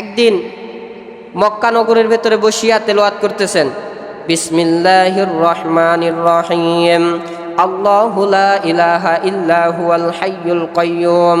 একদিন মক্কা নগরের ভেতরে বসিয়া তেলোয়াত করতেছেন। বিসমিল্লাহির রহমানির রহিম। আল্লাহু লা ইলাহা ইল্লা হুয়াল হাইয়ুল কাইয়্যুম।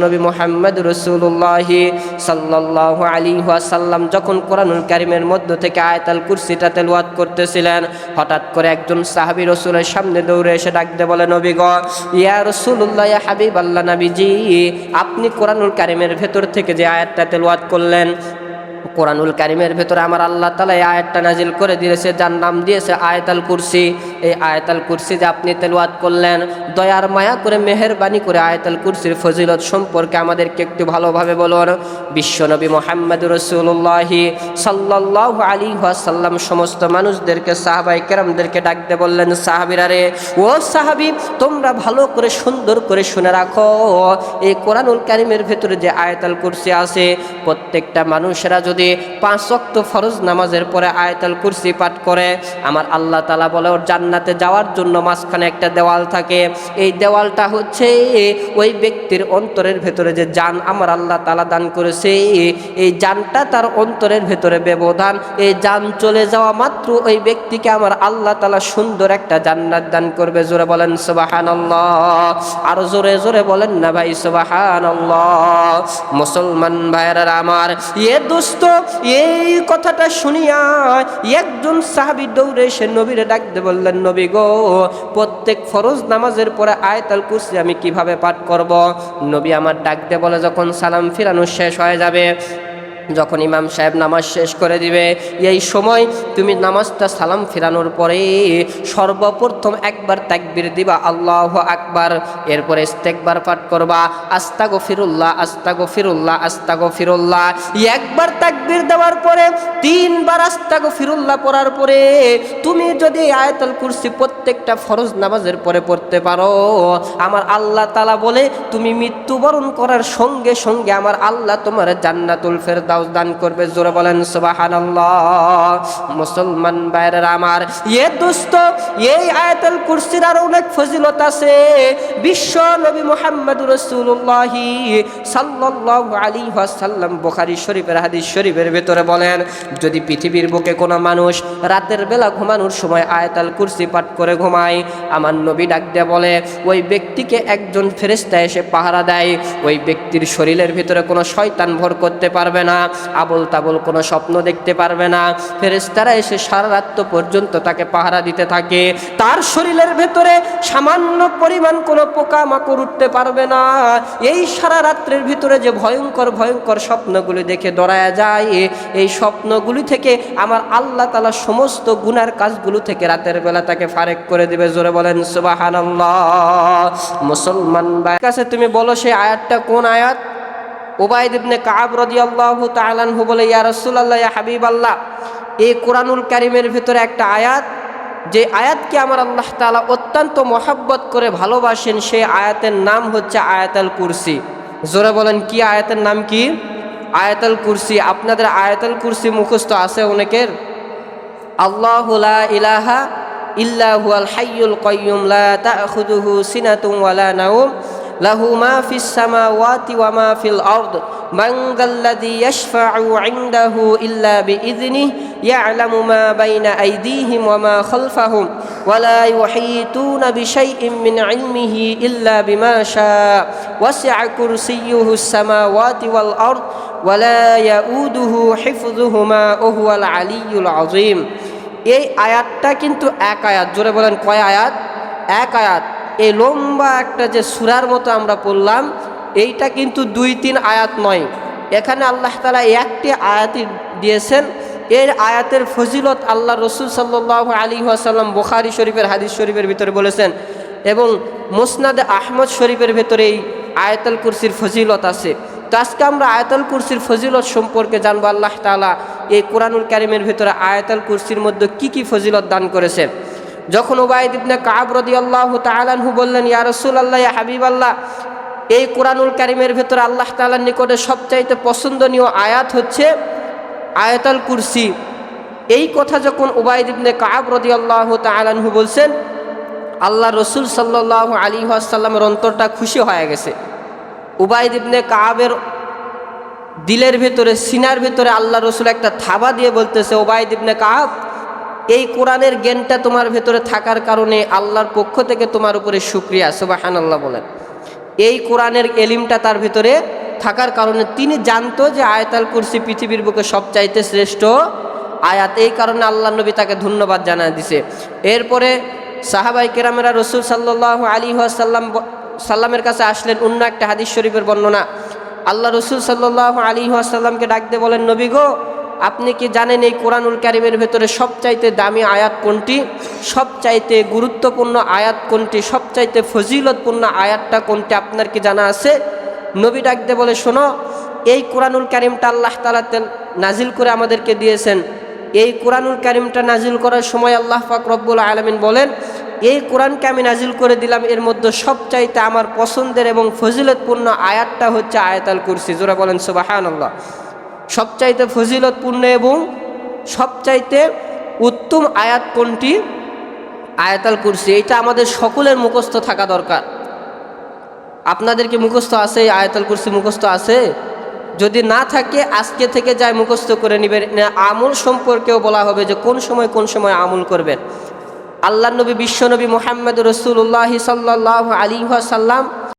বিশ্বনবী মোহাম্মদ রসুল্লাহি সাল্লাহ আলী ওয়াসাল্লাম যখন কোরআনুল কারিমের মধ্য থেকে আয়তাল কুরসিটা তেলওয়াত করতেছিলেন, হঠাৎ করে একজন সাহাবি রসুলের সামনে দৌড়ে এসে ডাকতে বলে, নবী গ, ইয়া রসুল্লাহ হাবিব আল্লাহ নবীজি, আপনি কোরআনুল কারিমের ভেতর থেকে যে আয়াতটা তেলওয়াত করলেন কোরআনুল কারিমের ভেতরে আমার আল্লাহ তালা এই আয়াতটা নাজিল করে দিয়েছে, যার নাম দিয়েছে আয়াতাল কুরসি। এই আয়াতাল কুরসি যে আপনি তেলওয়াত করলেন, দয়ার মায়া করে, মেহেরবানি করে আয়াতাল কুরসির ফজিলত সম্পর্কে আমাদেরকে একটু ভালোভাবে বলুন। বিশ্বনবী মোহাম্মদ রসুল্লাহি সাল্লাহ আলী সাল্লাম সমস্ত মানুষদেরকে সাহাবাই কেরামদেরকে ডাকতে বললেন, সাহাবিরা রে, ও সাহাবি, তোমরা ভালো করে, সুন্দর করে শুনে রাখো। এই কোরআনুল কারিমের ভেতরে যে আয়াতাল কুরসি আছে, প্রত্যেকটা মানুষেরা যদি পাঁচ ওয়াক্ত ফরজ নামাজের পরে আয়াতাল কুরসি পাঠ করে। আমার আল্লাহ তালা বলে, ওর জান্নাতে যাওয়ার জন্য মাঝখানে একটা দেওয়াল থাকে। এই দেওয়ালটা হচ্ছে ওই ব্যক্তির অন্তরের ভেতরে যে যান আমার আল্লাহ তালা দান করেছে। এই যানটা তার অন্তরের ভেতরে ব্যবধান। এই যান চলে যাওয়া মাত্র ওই ব্যক্তিকে আমার আল্লাহ তালা সুন্দর একটা জান্নাত দান করবে। জোরে বলেন সুবাহান আরও জোরে জোরে বলেন না, ভাই সুবাহান মুসলমান ভাইয়েরা আমার, এ দোস্ত এই কথাটা শুনিয়া একজন সাহাবি দৌড়ে এসে নবীরে ডাকতে বললেন, নবী গো, প্রত্যেক ফরজ নামাজের পরে আয়তাল কুরসি আমি কীভাবে পাঠ করব? নবী আমার ডাকতে বলে, যখন সালাম ফিরানো শেষ হয়ে যাবে, যখন ইমাম সাহেব নামাজ শেষ করে দিবে, এই সময় তুমি নামাজটা সালাম ফিরানোর পরে সর্বপ্রথম একবার তাকবির দিবা, আল্লাহ আকবার, এরপরে ইস্তেকবার পাঠ করবা আস্তা গো ফিরুল্লাহ আস্তা গো ফিরুল্লাহ আস্তা গো ফিরুল্লাহ একবার তাকবির দেওয়ার পরে তিনবার আস্তা গো ফিরুল্লাহ পড়ার পরে তুমি যদি আয়াতুল কুরসি প্রত্যেকটা ফরজ নামাজের পরে পড়তে পারো, আমার আল্লাহ তালা বলে তুমি মৃত্যুবরণ করার সঙ্গে সঙ্গে আমার আল্লাহ তোমার জান্নাতুল ফেরদাউস দান করবে। জোরে বলেন সুবাহান মুসলমান বাইরের আমার, এ দোস্ত এই আয়াতুল কুরসির আর অনেক ফজিলত আছে। বিশ্ব নবী মোহাম্মদ রসুল্লাহি সাল্লাল্লাহু আলাইহি ওয়াসাল্লাম বুখারী শরীফের হাদিস শরীফের ভেতরে বলেন, যদি পৃথিবীর বুকে কোনো মানুষ রাতের বেলা ঘুমানোর সময় আয়াতাল কুরসি পাঠ করে ঘুমায়, আমার নবী ডাক দিয়ে বলে, ওই ব্যক্তিকে একজন ফেরেস্তা এসে পাহারা দেয়। ওই ব্যক্তির শরীরের ভিতরে কোনো শয়তান ভর করতে পারবে না আবল তাবল কোনো স্বপ্ন দেখতে পারবে না। ফেরেস্তারা এসে সারা রাত্র পর্যন্ত তাকে পাহারা দিতে থাকে। তার শরীরের ভেতরে সামান্য পরিমাণ কোনো পোকা মাকড় উঠতে পারবে না। এই সারা রাত্রের ভিতরে যে ভয়ঙ্কর ভয়ঙ্কর স্বপ্নগুলি দেখে দড়ায়া যায়। এই স্বপ্নগুলি থেকে আমার আল্লাহ তালা সমস্ত গুনার কাজগুলো থেকে রাতের বেলা তাকে ফারেক করে দিবে। জোরে বলেন সুবাহান মুসলমান কাছে তুমি বলো সেই আয়াতটা কোন আয়াত? ওবায়দ ইবনে কাব রাদিয়াল্লাহু তাআলাহু বলে, ইয়া রাসূলুল্লাহ, ইয়া হাবিবাল্লাহ এই কোরআনুল কারিমের ভিতরে একটা আয়াত, যে আয়াতকে আমার আল্লাহ তাআলা অত্যন্ত মহাব্বত করে ভালোবাসেন, সেই আয়াতের নাম হচ্ছে আয়াতাল কুরসি। জোরে বলেন, কি আয়াতের নাম কি? আয়াতাল কুরসি, আপনাদের আয়াতাল কুরসি মুখস্থ আছে অনেকের? আল্লাহুলা ইলাহা ইল্লাহুয়াল হাইয়ুল কয়ুম লা তাখুদুহু সিনাতুম ওয়ালা নাউম লাহু মা ফিস ওয়া মা ফিল আরদ। من ذا الذي يشفع عنده إلا بإذنه يعلم ما بين أيديهم وما خلفهم ولا يحيطون بشيء من علمه إلا بما شاء وسع كرسيه السماوات والأرض ولا يؤوده حفظهما وهو العلي العظيم এই আয়াতটা কিন্তু এক আয়াত জোরে বলেন কয় আয়াত এক আয়াত এই লম্বা একটা যে সুরার মতো আমরা পড়লাম এইটা কিন্তু দুই তিন আয়াত নয়। এখানে আল্লাহ তালা একটি আয়াতই দিয়েছেন। এর আয়াতের ফজিলত আল্লাহ রসুল সাল্লাহ আলী আসাল্লাম বোখারি শরীফের, হাদিস শরীফের ভিতরে বলেছেন এবং মুসনাদে আহমদ শরীফের ভেতরে এই আয়াতুল কুরসির ফজিলত আছে। তো আজকে আমরা আয়াতাল কুরসির ফজিলত সম্পর্কে জানব আল্লাহ তালা এই কোরআনুল কারিমের ভেতরে আয়াতাল কুরসির মধ্যে কি কি ফজিলত দান করেছেন যখন ওবায়দ ইবনে কাব রদি আল্লাহ তালানহু বললেন, ইয়া রসুল আল্লাহ হাবিব আল্লাহ এই কোরআনুল কারিমের ভেতরে আল্লাহ তালার নিকটে সবচাইতে পছন্দনীয় আয়াত হচ্ছে আয়াতাল কুরসি। এই কথা যখন ওবায়দ কাব রদি আল্লাহ তালানহু বলছেন আল্লাহ রসুল সাল্লাহ আলী আসাল্লামের অন্তরটা খুশি হয়ে গেছে। উবায়দ কাবের দিলের ভেতরে, সিনার ভেতরে আল্লাহ রসুল একটা থাবা দিয়ে বলতেছে ওবায়দ কাব, এই কোরআনের জ্ঞানটা তোমার ভেতরে থাকার কারণে আল্লাহর পক্ষ থেকে তোমার উপরে সুক্রিয়া সুবাহান আল্লাহ বলেন। এই কোরআনের এলিমটা তার ভেতরে থাকার কারণে তিনি জানতো যে আয়তাল কুরসি পৃথিবীর বুকে সবচাইতে শ্রেষ্ঠ আয়াত। এই কারণে আল্লাহ নবী তাকে ধন্যবাদ জানা দিছে। এরপরে সাহাবাই কেরামেরা রসুল সাল্লাহ আলী সাল্লাম সাল্লামের কাছে আসলেন অন্য একটা হাদিস শরীফের বর্ণনা। আল্লাহ রসুল সাল্লাহ আলী সাল্লামকে ডাকতে বলেন, নবী গো আপনি কি জানেন এই কোরআনুল কারিমের ভেতরে সবচাইতে দামি আয়াত কোনটি? সবচাইতে গুরুত্বপূর্ণ আয়াত কোনটি? সবচাইতে ফজিলতপূর্ণ আয়াতটা কোনটি? আপনার কি জানা আছে? নবী ডাকতে বলে, শোনো, এই কোরআনুল কারিমটা আল্লাহ তালা নাজিল করে আমাদেরকে দিয়েছেন। এই কোরআনুল কারিমটা নাজিল করার সময় আল্লাহ পাক রব্বুল আলমিন বলেন, এই কোরআনকে আমি নাজিল করে দিলাম, এর মধ্যে সবচাইতে আমার পছন্দের এবং ফজিলতপূর্ণ আয়াতটা হচ্ছে আয়াতাল কুরসি। জোরা বলেন সুবাহান আল্লাহ সবচাইতে ফজিলতপূর্ণ এবং সবচাইতে উত্তম আয়াত কোনটি? আয়াতাল কুরসি। এটা আমাদের সকলের মুখস্থ থাকা দরকার। আপনাদের কি মুখস্থ আছে? আয়াতাল কুরসি মুখস্থ আছে? যদি না থাকে, আজকে থেকে যায় মুখস্থ করে নেবেন। আমল সম্পর্কেও বলা হবে যে কোন সময় কোন সময় আমল করবেন। আল্লাহ নবী বিশ্বনবী মোহাম্মদ রসুল্লাহ সাল্লাহ আলী সাল্লাম